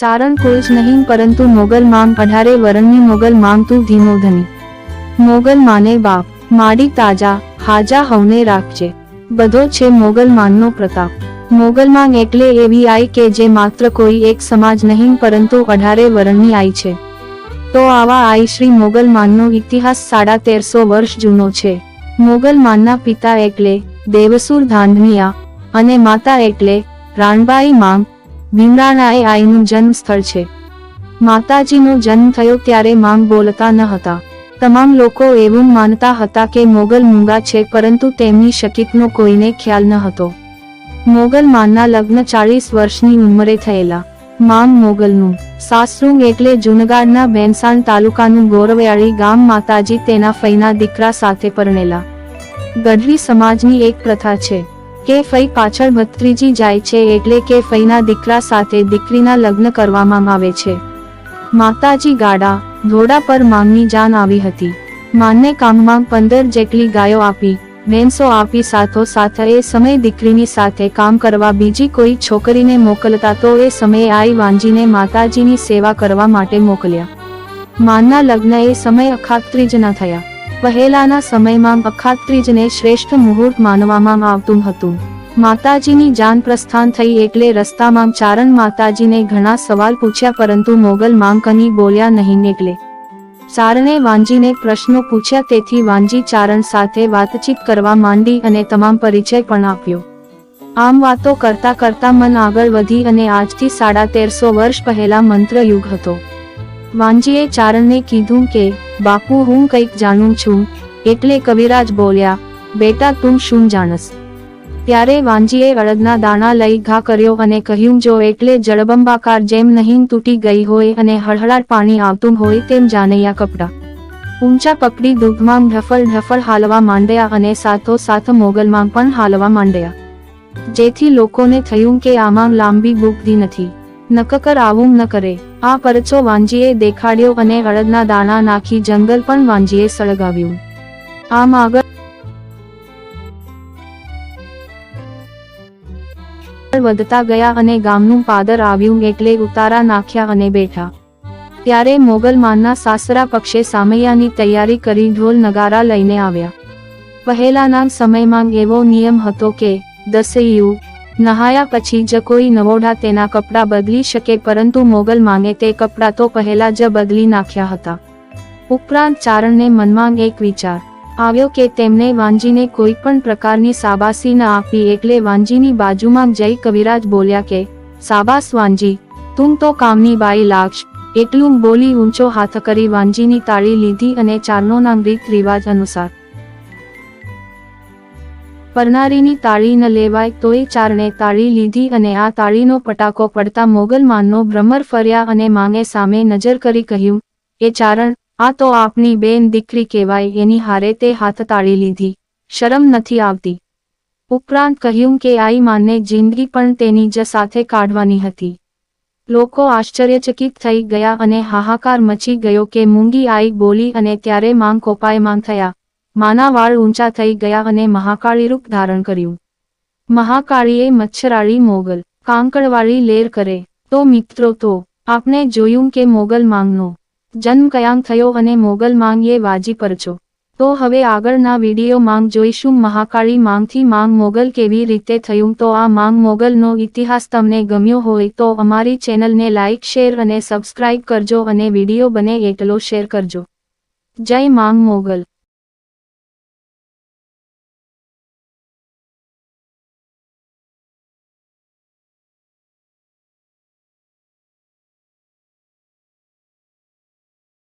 ચારણ કોઈ જ નહીં પરંતુ મોગલ માંગ અઢારે વરણની મોગલ માંગ તું ધીમો ધની. મોગલ માને બાપ, માડી તાજા, હાજા હવને રાખજે. બધો છે મોગલ માનનો પ્રતાપ. મોગલ માંગ એટલે એવી આઈ કે જે માત્ર કોઈ એક સમાજ નહીં પરંતુ અઢારે વરણની આઈ છે. તો આવા આઈ શ્રી મોગલ માનનો ઇતિહાસ સાડા તેરસો વર્ષ જૂનો છે. મોગલ માનના પિતા એટલે દેવસુર ધાંધનિયા અને માતા એટલે રાણબાઈ માંગ ભીમરાણા એ આઈનું જન્મ સ્થળ છે. માતાજીનો જન્મ થયો ત્યારે માંગ બોલતા ન હતા. તમામ લોકો એવું માનતા હતા કે મોગલ મૂંગા છે, પરંતુ તેમની શકિતનો કોઈને ખ્યાલ ન હતો. મોગલ માનના લગ્ન ચાળીસ વર્ષની ઉંમરે થયેલા. માંગ મોગલનું. સાસરુંગ એટલે જુનગાડના ભેંસાણ તાલુકાનું ગોરવયાળી ગામ માતાજી તેના ફઈના દીકરા સાથે પરણેલા. ગઢવી સમાજની એક પ્રથા છે. કે ફઈ પાછળ ભત્રીજી જાય છે એટલે કે ફઈના દીકરા સાથે દીકરીના લગ્ન કરવામાં આવે છે. માતાજી ગાડા ઘોડા પર માંગની જાન આવી હતી. માનને કામમાં પંદર જેટલી ગાયો આપી, ભેંસો આપી સાથો સાથ એ સમય દીકરીની સાથે કામ કરવા બીજી કોઈ છોકરીને મોકલતા તો એ સમયે આઈ વાંજીને માતાજીની સેવા કરવા માટે મોકલ્યા. માનના લગ્ન એ સમય અખાત્રીજના થયા. પહેલાના સમયમાં અખાત્રીજને શ્રેષ્ઠ મુહૂર્ત માનવામાં આવતું હતું. માતાજીની જાન પ્રસ્થાન થઈ એટલે રસ્તામાં ચારણ માતાજીને ઘણા સવાલ પૂછ્યા પરંતુ મોગલ માંકની બોલ્યા નહીં એટલે. ચારણે વાંજીને પ્રશ્નો પૂછ્યા તેથી વાંજી ચારણ સાથે વાતચીત કરવા માંડી અને તમામ પરિચય પણ આપ્યો. આમ વાતો કરતા કરતા મન આગળ વધી અને આજથી સાડા તેરસો વર્ષ પહેલા મંત્ર યુગ હતો. વાંજીએ ચારણને કીધું કે, બાપુ, હું કંઈક જાણું છું. એટલે કવિરાજ બોલ્યા, બેટા, તું શું જાણસ? ત્યારે વાંજીએ અડદના દાણા લઈ ઘા કર્યો અને કહ્યું, જો એટલે જળબંબાકાર જેમ નહીં તૂટી ગઈ હોય અને હળહળાટ પાણી આવતું હોય તેમ જાનૈયા કપડા. ઊંચા પકડી દૂધમાં ઢફળ ઢફળ હાલવા માંડ્યા અને સાથો સાથ મોગલમાં પણ હાલવા માંડ્યા. જેથી લોકોને થયું કે આમાં લાંબી બુદ્ધિ નથી. નકકર આવું ન કરે. આ પરચો વાંજીએ દેખાડ્યો અને અડદના દાણા નાખી જંગલ પણ વાંજીએ સળગાવ્યું. આમ આગળ વધતા ગયા અને ગામનું પાદર આવ્યું એટલે ઉતારા નાખ્યા અને બેઠા. ત્યારે મોગલ માનના સાસરા પક્ષે સામૈયાની તૈયારી કરી ઢોલ નગારા લઈને આવ્યા. પહેલાના સમયમાં એવો નિયમ હતો કે દસૈયું નહાયા પછી જ કોઈ નવોઢા તેના કપડાં બદલી શકે પરંતુ મોગલ માંગે તે કપડાં તો પહેલા જ બદલી નાખ્યા હતા. ઉપરાંત ચારણને મનમાં એક વિચાર આવ્યો કે તેમને વાંજીને કોઈ પણ પ્રકારની સાબાસી ન આપી એટલે વાંજીની બાજુમાં જઈ કવિરાજ બોલ્યા કે સાબાસ વાંજી તું તો કામની બાઈ લાગશ. એટલું બોલી ઊંચો હાથ કરી વાંજીની તાળી લીધી અને ચારણોના રીત રિવાજ અનુસાર પરનારીની તાળી ન લેવાય તોય ચારણે તાળી લીધી અને આ તાળીનો પટાકો પડતા મોગલમાનનો ભ્રમર ફર્યા અને માંગે સામે નજર કરી કહ્યું, એ ચારણ, આ તો આપની બેન દીકરી કહેવાય, એની હારે તે હાથ તાળી લીધી, શરમ નથી આવતી. ઉપરાંત કહ્યું કે આઈ માનને જિંદગી પણ તેની જ સાથે કાઢવાની હતી. લોકો આશ્ચર્યચકિત થઈ ગયા અને હાહાકાર મચી ગયો કે મૂંગી આઈ બોલી અને ત્યારે માંગ કોપાયમાન થયા. માના વાળ ઊંચા થઈ ગયા અને મહાકાળી રૂપ ધારણ કર્યું. મહાકાળીએ મચ્છરાળી મોગલ કાંકડવાળી લેર કરે, તો મિત્રો તો આપણે જોયું કે મોગલ માંગનો. જન્મ કયાંક થયો અને મોગલ માંગ વાજી પરચો. તો હવે આગળના વીડિયો માંગ જોઈશું, મહાકાળી માંગથી માંગ મોગલ કેવી રીતે થયું? તો આ માંગ મોગલનો ઇતિહાસ તમને ગમ્યો હોય તો અમારી ચેનલને લાઇક શેર અને સબસ્ક્રાઇબ કરજો અને વીડિયો બને એટલો શેર કરજો. જય માંગ મોગલ.